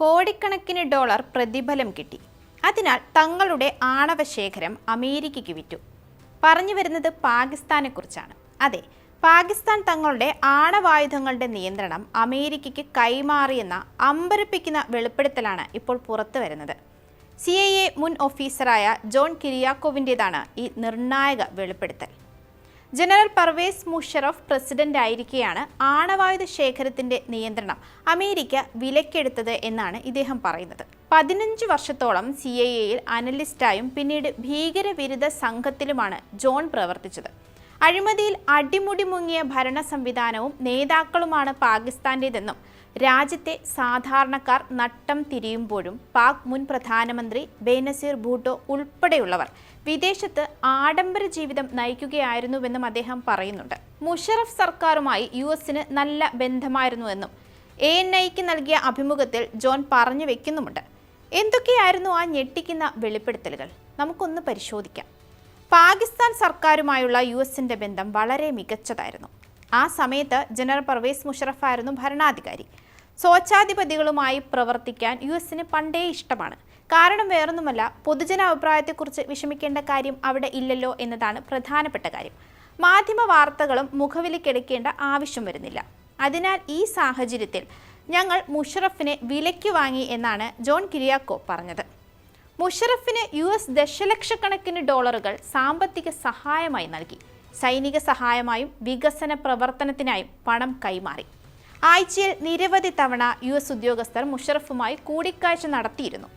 കോടിക്കണക്കിന് ഡോളർ പ്രതിഫലം കിട്ടി. അതിനാൽ തങ്ങളുടെ ആണവ ശേഖരം അമേരിക്കയ്ക്ക് വിറ്റു. പറഞ്ഞു വരുന്നത് പാകിസ്ഥാനെക്കുറിച്ചാണ്. അതെ പാകിസ്ഥാൻ തങ്ങളുടെ ആണവായുധങ്ങളുടെ നിയന്ത്രണം അമേരിക്കയ്ക്ക് കൈമാറിയെന്ന അമ്പരപ്പിക്കുന്ന വെളിപ്പെടുത്തലാണ് ഇപ്പോൾ പുറത്തു വരുന്നത്. സി മുൻ ഓഫീസറായ ജോൺ കിരിയാക്കോവിന്റേതാണ് ഈ നിർണായക വെളിപ്പെടുത്തൽ. ജനറൽ പർവേസ് മുഷറഫ് പ്രസിഡന്റ് ആയിരിക്കെയാണ് ആണവായുധ ശേഖരത്തിന്റെ നിയന്ത്രണം അമേരിക്ക വിലക്കെടുത്തത് എന്നാണ് ഇദ്ദേഹം പറയുന്നത്. പതിനഞ്ച് വർഷത്തോളം സി ഐ എയിൽ അനലിസ്റ്റായും പിന്നീട് ഭീകരവിരുദ്ധ സംഘത്തിലുമാണ് ജോൺ പ്രവർത്തിച്ചത്. അഴിമതിയിൽ അടിമുടി മുങ്ങിയ ഭരണ സംവിധാനവും നേതാക്കളുമാണ് പാകിസ്ഥാന്റേതെന്നും രാജ്യത്തെ സാധാരണക്കാർ നട്ടം തിരിയുമ്പോഴും പാക് മുൻ പ്രധാനമന്ത്രി ബേനസീർ ഭൂട്ടോ ഉൾപ്പെടെയുള്ളവർ വിദേശത്ത് ആഡംബര ജീവിതം നയിക്കുകയായിരുന്നുവെന്നും അദ്ദേഹം പറയുന്നുണ്ട്. മുഷറഫ് സർക്കാരുമായി യു എസിന് നല്ല ബന്ധമായിരുന്നുവെന്നും എ എൻ ഐക്ക് നൽകിയ അഭിമുഖത്തിൽ ജോൺ പറഞ്ഞു വെക്കുന്നുമുണ്ട്. എന്തൊക്കെയായിരുന്നു ആ ഞെട്ടിക്കുന്ന വെളിപ്പെടുത്തലുകൾ? നമുക്കൊന്ന് പരിശോധിക്കാം. പാകിസ്ഥാൻ സർക്കാരുമായുള്ള യു എസിന്റെ ബന്ധം വളരെ മികച്ചതായിരുന്നു. ആ സമയത്ത് ജനറൽ പർവേസ് മുഷറഫായിരുന്നു ഭരണാധികാരി. സ്വച്ഛാധിപതികളുമായി പ്രവർത്തിക്കാൻ യു എസിന് പണ്ടേ ഇഷ്ടമാണ്. കാരണം വേറൊന്നുമല്ല പൊതുജന അഭിപ്രായത്തെക്കുറിച്ച് വിഷമിക്കേണ്ട കാര്യം അവിടെ ഇല്ലല്ലോ എന്നതാണ് പ്രധാനപ്പെട്ട കാര്യം. മാധ്യമ വാർത്തകളും മുഖവിലിക്കെടുക്കേണ്ട ആവശ്യം വരുന്നില്ല. അതിനാൽ ഈ സാഹചര്യത്തിൽ ഞങ്ങൾ മുഷറഫിനെ വിലയ്ക്ക് വാങ്ങി എന്നാണ് ജോൺ കിരിയാക്കോ പറഞ്ഞത്. മുഷറഫിന് യു എസ് ദശലക്ഷക്കണക്കിന് ഡോളറുകൾ സാമ്പത്തിക സഹായമായി നൽകി. സൈനിക സഹായമായും വികസന പ്രവർത്തനത്തിനായും പണം കൈമാറി. ആഴ്ചയിൽ നിരവധി തവണ യു എസ് ഉദ്യോഗസ്ഥർ മുഷറഫുമായി കൂടിക്കാഴ്ച നടത്തിയിരുന്നു.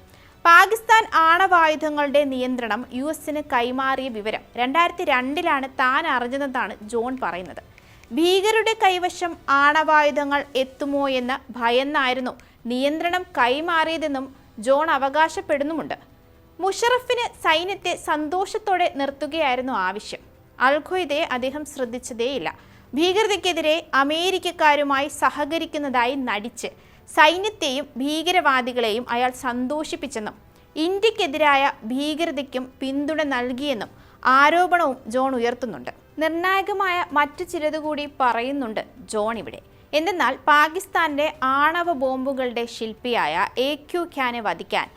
പാകിസ്ഥാൻ ആണവായുധങ്ങളുടെ നിയന്ത്രണം യു എസിന് കൈമാറിയ വിവരം രണ്ടായിരത്തി രണ്ടിലാണ് താൻ അറിഞ്ഞതെന്നാണ് ജോൺ പറയുന്നത്. ഭീകരുടെ കൈവശം ആണവായുധങ്ങൾ എത്തുമോ എന്ന് ഭയന്നായിരുന്നു നിയന്ത്രണം കൈമാറിയതെന്നും ജോൺ അവകാശപ്പെടുന്നുമുണ്ട്. മുഷറഫിന് സൈന്യത്തെ സന്തോഷത്തോടെ നിർത്തുകയായിരുന്നു ആവശ്യം. അൽഖ്വയ്ദയെ അദ്ദേഹം ശ്രദ്ധിച്ചതേയില്ല. ഭീകരതയ്ക്കെതിരെ അമേരിക്കക്കാരുമായി സഹകരിക്കുന്നതായി നടിച്ച് സൈന്യത്തെയും ഭീകരവാദികളെയും അയാൾ സന്തോഷിപ്പിച്ചെന്നും ഇന്ത്യക്കെതിരായ ഭീകരതയ്ക്കും പിന്തുണ നൽകിയെന്നും ആരോപണവും ജോൺ ഉയർത്തുന്നുണ്ട്. നിർണായകമായ മറ്റു ചിലതുകൂടി പറയുന്നുണ്ട് ജോൺ ഇവിടെ. എന്തെന്നാൽ പാകിസ്ഥാന്റെ ആണവ ബോംബുകളുടെ ശില്പിയായ എ ക്യു ഖ്യാനെ വധിക്കാൻ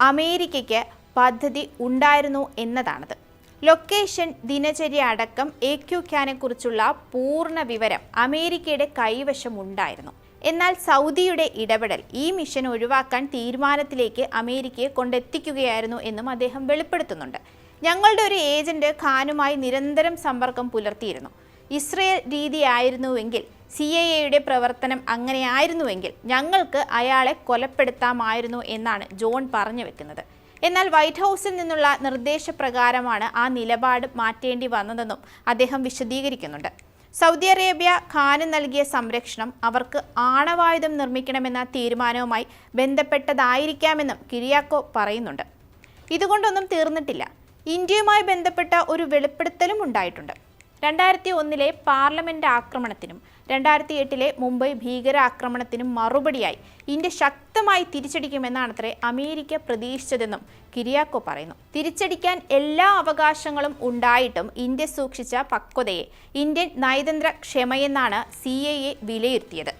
അമേരിക്കയ്ക്ക് പദ്ധതി ഉണ്ടായിരുന്നു എന്നതാണത്. ലൊക്കേഷൻ ദിനചര്യ അടക്കം എ ക്യു ക്യാനെക്കുറിച്ചുള്ള പൂർണ വിവരം അമേരിക്കയുടെ കൈവശം ഉണ്ടായിരുന്നു. എന്നാൽ സൗദിയുടെ ഇടപെടൽ ഈ മിഷൻ ഒഴിവാക്കാൻ തീരുമാനത്തിലേക്ക് അമേരിക്കയെ കൊണ്ടെത്തിക്കുകയായിരുന്നു എന്നും അദ്ദേഹം വെളിപ്പെടുത്തുന്നുണ്ട്. ഞങ്ങളുടെ ഒരു ഏജന്റ് ഖാനുമായി നിരന്തരം സമ്പർക്കം പുലർത്തിയിരുന്നു. ഇസ്രയേൽ രീതിയായിരുന്നുവെങ്കിൽ സി ഐ എയുടെ പ്രവർത്തനം അങ്ങനെയായിരുന്നുവെങ്കിൽ ഞങ്ങൾക്ക് അയാളെ കൊലപ്പെടുത്താമായിരുന്നു എന്നാണ് ജോൺ പറഞ്ഞു വെക്കുന്നത്. എന്നാൽ വൈറ്റ് ഹൗസിൽ നിന്നുള്ള നിർദ്ദേശപ്രകാരമാണ് ആ നിലപാട് മാറ്റേണ്ടി വന്നതെന്നും അദ്ദേഹം വിശദീകരിക്കുന്നുണ്ട്. സൗദി അറേബ്യ ഖാന് നൽകിയ സംരക്ഷണം അവർക്ക് ആണവായുധം നിർമ്മിക്കണമെന്ന തീരുമാനവുമായി ബന്ധപ്പെട്ടതായിരിക്കാമെന്നും കിരിയാക്കോ പറയുന്നുണ്ട്. ഇതുകൊണ്ടൊന്നും തീർന്നിട്ടില്ല. ഇന്ത്യയുമായി ബന്ധപ്പെട്ട ഒരു വെളിപ്പെടുത്തലും ഉണ്ടായിട്ടുണ്ട്. രണ്ടായിരത്തി ഒന്നിലെ പാർലമെന്റ് ആക്രമണത്തിനും രണ്ടായിരത്തി എട്ടിലെ മുംബൈ ഭീകരാക്രമണത്തിനും മറുപടിയായി ഇന്ത്യ ശക്തമായി തിരിച്ചടിക്കുമെന്നാണത്രേ അമേരിക്ക പ്രതീക്ഷിച്ചതെന്നും കിരിയാക്കോ പറയുന്നു. തിരിച്ചടിക്കാൻ എല്ലാ അവകാശങ്ങളും ഉണ്ടായിട്ടും ഇന്ത്യ സൂക്ഷിച്ച പക്വതയെ ഇന്ത്യൻ നയതന്ത്ര ക്ഷമയെന്നാണ് സി എ വിലയിരുത്തിയത്.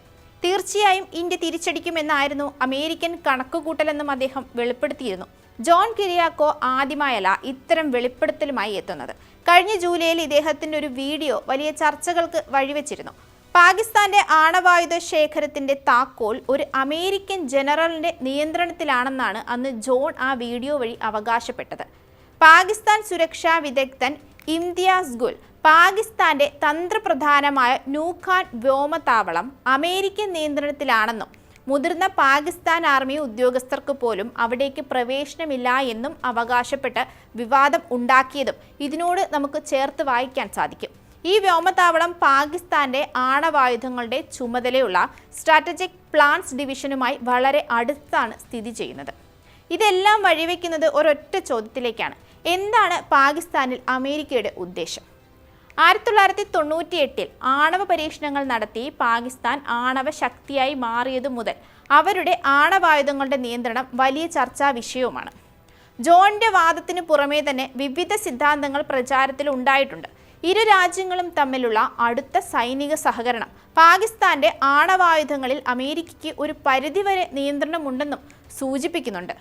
തീർച്ചയായും ഇന്ത്യ തിരിച്ചടിക്കുമെന്നായിരുന്നു അമേരിക്കൻ കണക്കുകൂട്ടലെന്നും അദ്ദേഹം വെളിപ്പെടുത്തിയിരുന്നു. ജോൺ കിരിയാക്കോ ആദ്യമായല്ല ഇത്തരം വെളിപ്പെടുത്തലുമായി എത്തുന്നത്. കഴിഞ്ഞ ജൂലൈയിൽ ഇദ്ദേഹത്തിന്റെ ഒരു വീഡിയോ വലിയ ചർച്ചകൾക്ക് വഴിവെച്ചിരുന്നു. പാകിസ്ഥാന്റെ ആണവായുധ ശേഖരത്തിന്റെ താക്കോൽ ഒരു അമേരിക്കൻ ജനറലിന്റെ നിയന്ത്രണത്തിലാണെന്നാണ് അന്ന് ജോൺ ആ വീഡിയോ വഴി അവകാശപ്പെട്ടത്. പാകിസ്ഥാൻ സുരക്ഷാ വിദഗ്ധൻ ഇംതിയാസ് ഗുൽ പാകിസ്ഥാന്റെ തന്ത്രപ്രധാനമായ നൂഖാൻ വ്യോമതാവളം അമേരിക്കൻ നിയന്ത്രണത്തിലാണെന്നും മുതിർന്ന പാകിസ്ഥാൻ ആർമി ഉദ്യോഗസ്ഥർക്ക് പോലും അവിടേക്ക് പ്രവേശനമില്ല എന്നും അവകാശപ്പെട്ട് വിവാദം ഉണ്ടാക്കിയതും ഇതിനോട് നമുക്ക് ചേർത്ത് വായിക്കാൻ സാധിക്കും. ഈ വ്യോമത്താവളം പാകിസ്ഥാന്റെ ആണവായുധങ്ങളുടെ ചുമതലയുള്ള സ്ട്രാറ്റജിക് പ്ലാൻസ് ഡിവിഷനുമായി വളരെ അടുത്താണ് സ്ഥിതി ചെയ്യുന്നത്. ഇതെല്ലാം വഴിവെക്കുന്നത് ഒരൊറ്റ ചോദ്യത്തിലേക്കാണ്. എന്താണ് പാകിസ്ഥാനിൽ അമേരിക്കയുടെ ഉദ്ദേശം? ആയിരത്തി തൊള്ളായിരത്തി തൊണ്ണൂറ്റി എട്ടിൽ ആണവ പരീക്ഷണങ്ങൾ നടത്തി പാകിസ്ഥാൻ ആണവ ശക്തിയായി മാറിയതു മുതൽ അവരുടെ ആണവായുധങ്ങളുടെ നിയന്ത്രണം വലിയ ചർച്ചാ വിഷയവുമാണ്. ജോണിന്റെ വാദത്തിന് പുറമേ തന്നെ വിവിധ സിദ്ധാന്തങ്ങൾ പ്രചാരത്തിൽ ഉണ്ടായിട്ടുണ്ട്. ഇരു രാജ്യങ്ങളും തമ്മിലുള്ള അടുത്ത സൈനിക സഹകരണം. പാകിസ്ഥാന്റെ ആണവായുധങ്ങളിൽ അമേരിക്കയ്ക്ക് ഒരു പരിധിവരെ നിയന്ത്രണമുണ്ടെന്നും സൂചിപ്പിക്കുന്നുണ്ട്.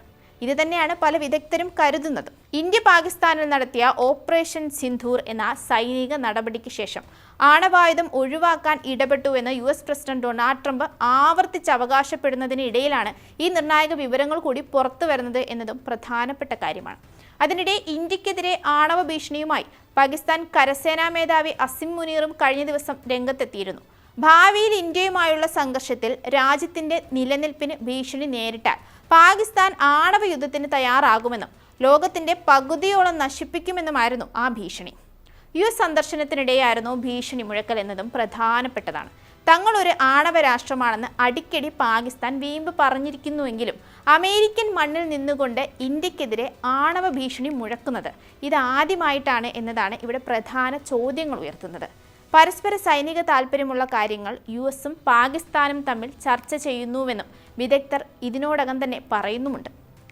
ഇത് തന്നെയാണ് പല വിദഗ്ധരും കരുതുന്നത്. ഇന്ത്യ പാകിസ്ഥാനിൽ നടത്തിയ ഓപ്പറേഷൻ സിന്ധൂർ എന്ന സൈനിക നടപടിക്ക് ശേഷം ആണവായുധം ഒഴിവാക്കാൻ ഇടപെട്ടുവെന്ന് U S president Donald Trump ആവർത്തിച്ച് അവകാശപ്പെടുന്നതിനിടയിലാണ് ഈ നിർണായക വിവരങ്ങൾ കൂടി പുറത്തു വരുന്നത് എന്നതും പ്രധാനപ്പെട്ട കാര്യമാണ്. അതിനിടെ ഇന്ത്യക്കെതിരെ ആണവ ഭീഷണിയുമായി പാകിസ്ഥാൻ കരസേനാ മേധാവി അസിം മുനീറും കഴിഞ്ഞ ദിവസം രംഗത്തെത്തിയിരുന്നു. ഭാവിയിൽ ഇന്ത്യയുമായുള്ള സംഘർഷത്തിൽ രാജ്യത്തിന്റെ നിലനിൽപ്പിന് ഭീഷണി നേരിട്ടാൽ പാകിസ്ഥാൻ ആണവ യുദ്ധത്തിന് തയ്യാറാകുമെന്നും ലോകത്തിന്റെ പകുതിയോളം നശിപ്പിക്കുമെന്നുമായിരുന്നു ആ ഭീഷണി. യു എസ് സന്ദർശനത്തിനിടെയായിരുന്നു ഭീഷണി മുഴക്കൽ എന്നതും പ്രധാനപ്പെട്ടതാണ്. തങ്ങൾ ഒരു ആണവ രാഷ്ട്രമാണെന്ന് അടിക്കടി പാകിസ്ഥാൻ വീമ്പ് പറഞ്ഞിരിക്കുന്നുവെങ്കിലും അമേരിക്കൻ മണ്ണിൽ നിന്നുകൊണ്ട് ഇന്ത്യക്കെതിരെ ആണവ ഭീഷണി മുഴക്കുന്നത് ഇതാദ്യമായിട്ടാണ് എന്നതാണ് ഇവിടെ പ്രധാന ചോദ്യങ്ങൾ ഉയർത്തുന്നത്. പരസ്പര സൈനിക താൽപ്പര്യമുള്ള കാര്യങ്ങൾ യു എസും പാകിസ്ഥാനും തമ്മിൽ ചർച്ച ചെയ്യുന്നുവെന്നും വിദഗ്ധർ ഇതിനോടകം തന്നെ പറയുന്നുമുണ്ട്.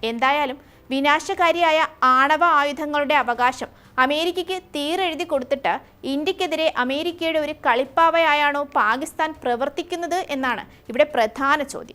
എന്തായാലും വിനാശകാരിയായ ആണവ ആയുധങ്ങളുടെ അവകാശം അമേരിക്കയ്ക്ക് തീരെഴുതി കൊടുത്തിട്ട് ഇന്ത്യക്കെതിരെ അമേരിക്കയുടെ ഒരു കളിപ്പാവയായാണോ പാകിസ്ഥാൻ പ്രവർത്തിക്കുന്നത് എന്നാണ് ഇവിടെ പ്രധാന ചോദ്യം.